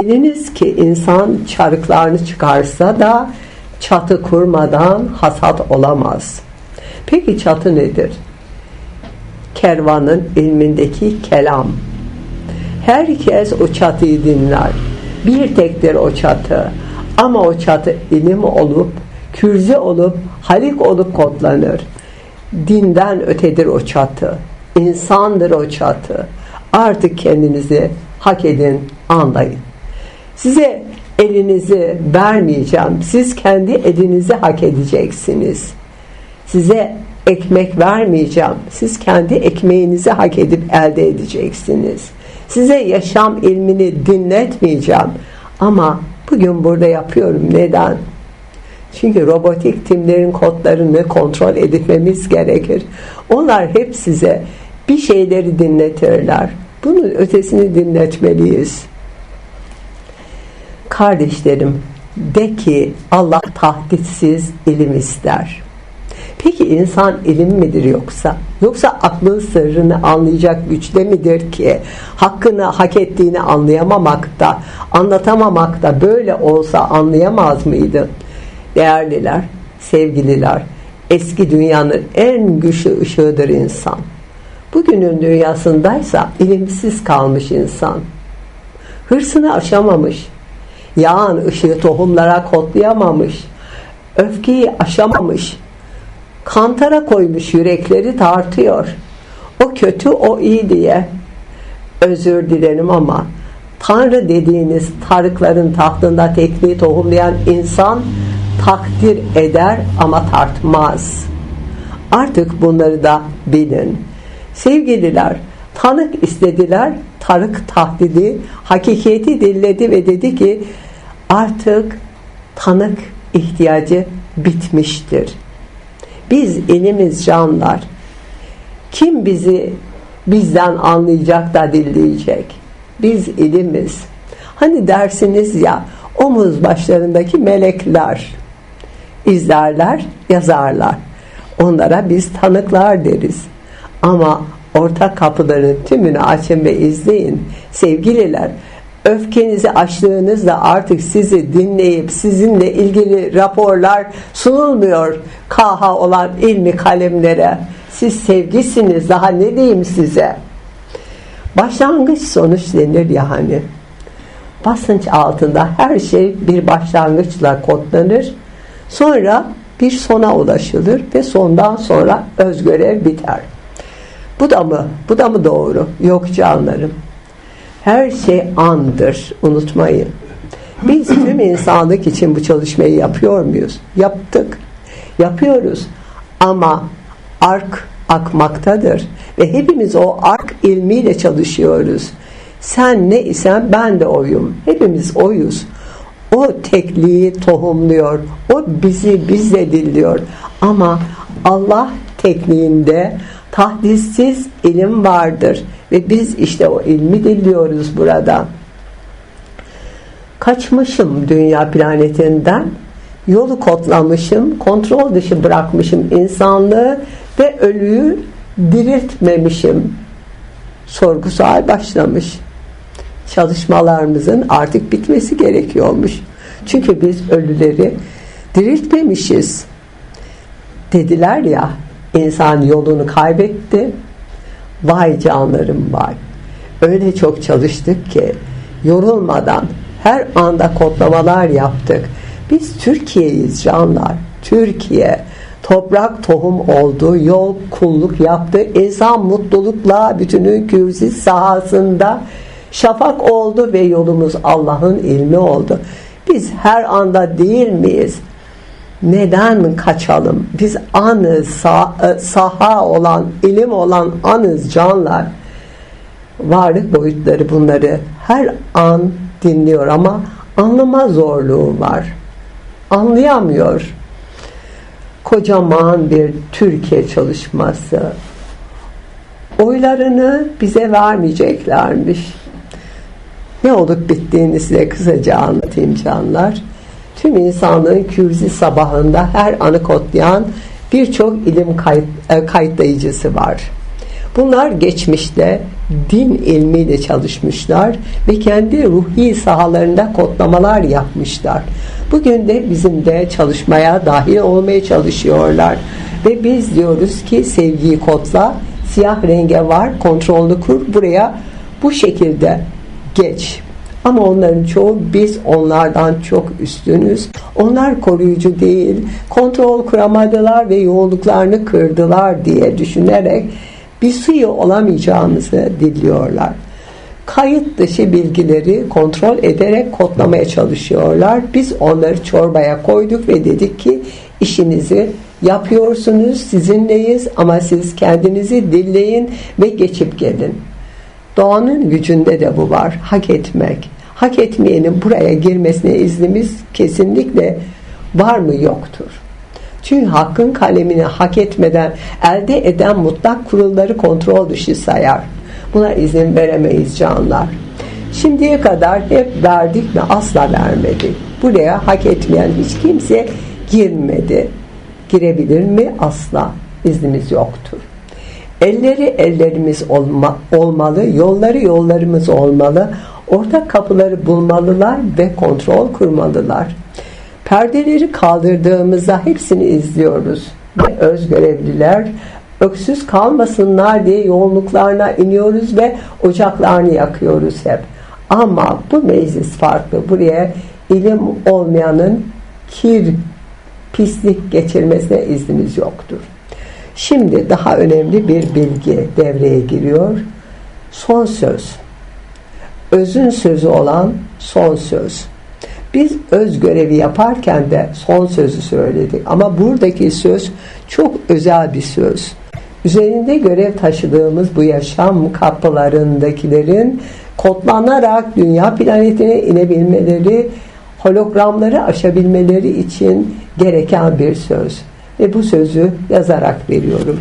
Biliniz ki insan çarıklarını çıkarsa da çatı kurmadan hasat olamaz. Peki çatı nedir? Kervanın ilmindeki kelam. Herkes o çatıyı dinler. Bir tektir o çatı. Ama o çatı ilim olup, kürze olup, halik olup kodlanır. Dinden ötedir o çatı. İnsandır o çatı. Artık kendinizi hak edin, anlayın. Size elinizi vermeyeceğim. Siz kendi elinizi hak edeceksiniz. Size ekmek vermeyeceğim. Siz kendi ekmeğinizi hak edip elde edeceksiniz. Size yaşam ilmini dinletmeyeceğim. Ama bugün burada yapıyorum. Neden? Çünkü robotik timlerin kodlarını kontrol etmemiz gerekir. Onlar hep size bir şeyleri dinletirler. Bunun ötesini dinletmeliyiz. Kardeşlerim, de ki Allah tahditsiz ilim ister. Peki insan ilim midir yoksa? Yoksa aklın sırrını anlayacak güçte midir ki hakkını hak ettiğini anlayamamakta, anlatamamakta böyle olsa anlayamaz mıydı? Değerliler, sevgililer, eski dünyanın en güçlü ışığıdır insan. Bugünün dünyasındaysa ilimsiz kalmış insan. Hırsını aşamamış, yağan ışığı tohumlara kodlayamamış, öfkeyi aşamamış, kantara koymuş yürekleri tartıyor. O kötü, o iyi diye. Özür dilerim ama Tanrı dediğiniz tarıkların tahtında tekniği tohumlayan insan takdir eder ama tartmaz. Artık bunları da bilin. Sevgililer, tanık istediler, tarık tahdidi, hakikati dilledi ve dedi ki artık tanık ihtiyacı bitmiştir. Biz ilimiz canlar. Kim bizi bizden anlayacak da dinleyecek? Biz ilimiz. Hani dersiniz ya omuz başlarındaki melekler izlerler, yazarlar. Onlara biz tanıklar deriz. Ama ortak kapıların tümünü açın ve izleyin. Sevgililer, öfkenizi açtığınızda artık sizi dinleyip sizinle ilgili raporlar sunulmuyor kaha olan ilmi kalemlere. Siz sevgisiniz daha ne diyeyim size? Başlangıç sonuç denir ya hani. Basınç altında her şey bir başlangıçla kodlanır. Sonra bir sona ulaşılır ve sondan sonra özgörev biter. Bu da mı? Bu da mı doğru? Yok canlarım. Her şey andır. Unutmayın. Biz tüm insanlık için bu çalışmayı yapıyor muyuz? Yaptık. Yapıyoruz. Ama ark akmaktadır. Ve hepimiz o ark ilmiyle çalışıyoruz. Sen ne isen ben de oyum. Hepimiz oyuz. O tekliği tohumluyor. O bizi bizle dilliyor. Ama Allah tekniğinde tahdissiz ilim vardır. Ve biz işte o ilmi dilliyoruz burada. Kaçmışım dünya planetinden. Yolu kodlamışım, kontrol dışı bırakmışım insanlığı ve ölüyü diriltmemişim. Sorgu sual başlamış. Çalışmalarımızın artık bitmesi gerekiyormuş. Çünkü biz ölüleri diriltmemişiz. Dediler ya, insan yolunu kaybetti. Vay canlarım vay. Öyle çok çalıştık ki yorulmadan her anda kodlamalar yaptık. Biz Türkiye'yiz canlar. Türkiye toprak tohum oldu, yol kulluk yaptı. İnsan mutlulukla bütünün kürsi sahasında şafak oldu ve yolumuz Allah'ın ilmi oldu. Biz her anda değil miyiz? Neden kaçalım? Biz anız, sah saha olan, ilim olan anız canlar. Varlık boyutları bunları her an dinliyor ama anlama zorluğu var. Anlayamıyor. Kocaman bir Türkiye çalışması. Oylarını bize vermeyeceklermiş. Ne olup bittiğini size kısaca anlatayım canlar. Tüm insanlığın kürzi sabahında her anı kodlayan birçok ilim kayıt, e, kayıtlayıcısı var. Bunlar geçmişte din ilmiyle çalışmışlar ve kendi ruhi sahalarında kodlamalar yapmışlar. Bugün de bizim de çalışmaya dahil olmaya çalışıyorlar. Ve biz diyoruz ki sevgiyi kodla, siyah renge var, kontrolünü kur, buraya bu şekilde geç. Ama onların çoğu biz onlardan çok üstünüz. Onlar koruyucu değil, kontrol kuramadılar ve yoğunluklarını kırdılar diye düşünerek bir suyu olamayacağımızı diliyorlar. Kayıt dışı bilgileri kontrol ederek kodlamaya çalışıyorlar. Biz onları çorbaya koyduk ve dedik ki işinizi yapıyorsunuz, sizinleyiz ama siz kendinizi dilleyin ve geçip gelin. Doğanın gücünde de bu var. Hak etmek. Hak etmeyenin buraya girmesine iznimiz kesinlikle var mı yoktur. Çünkü hakkın kalemini hak etmeden elde eden mutlak kurulları kontrol dışı sayar. Buna izin veremeyiz canlar. Şimdiye kadar hep verdik mi asla vermedik. Buraya hak etmeyen hiç kimse girmedi. Girebilir mi? Asla. İznimiz yoktur. Elleri ellerimiz olma, olmalı, yolları yollarımız olmalı, ortak kapıları bulmalılar ve kontrol kurmalılar. Perdeleri kaldırdığımızda hepsini izliyoruz ve öz görevliler öksüz kalmasınlar diye yoğunluklarına iniyoruz ve ocaklarını yakıyoruz hep. Ama bu meclis farklı. Buraya ilim olmayanın kir, pislik geçirmesine iznimiz yoktur. Şimdi daha önemli bir bilgi devreye giriyor. Son söz. Özün sözü olan son söz. Biz öz görevi yaparken de son sözü söyledik. Ama buradaki söz çok özel bir söz. Üzerinde görev taşıdığımız bu yaşam kapılarındakilerin kodlanarak dünya planetine inebilmeleri, hologramları aşabilmeleri için gereken bir söz. Ve bu sözü yazarak veriyorum.